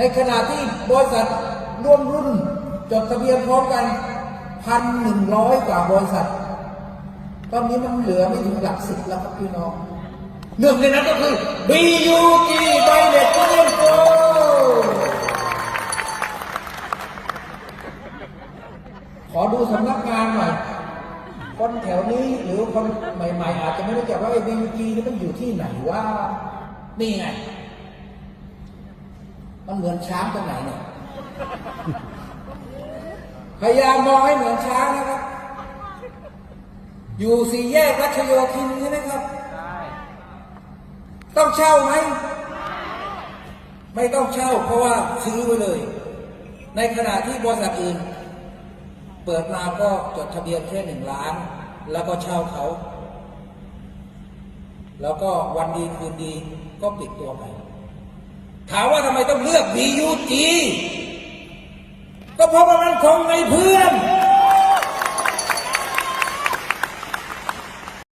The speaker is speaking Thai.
ในขณะที่บริษัทร่วมรุ่นจดทะเบียนพร้อมกันพันหนึ่งร้อยกว่าบริษัท ตอนนี้มันเหลือไม่ถึงหลักสิบแล้วครับพี่น้องหนึ่งในนั้นก็คือ BUG ไบเน็ตก็เล่นโกขอดูสำนักงานหน่อย คนแถวนี้หรือคนใหม่ ๆ อาจจะไม่รู้จักว่าไอ้ BUG นี่มันอยู่ที่ไหนว่านี่ไง มันเหมือนช้างตรงไหนเนี่ยพยายามมองให้เหมือนช้างนะครับ อยู่สี่แยกรัชโยธินใช่ไหมครับ ต้องเช่าไหม ไม่ต้องเช่า เพราะว่าซื้อไว้เลย ในขณะที่บริษัทอื่น เปิดมาก็จดทะเบียนแค่หนึ่งล้าน แล้วก็เช่าเขา แล้วก็วันดีคืนดีก็ปิดตัวไป ถามว่าทำไมต้องเลือก BUG ก็เพราะว่ามันคงในเพื่อน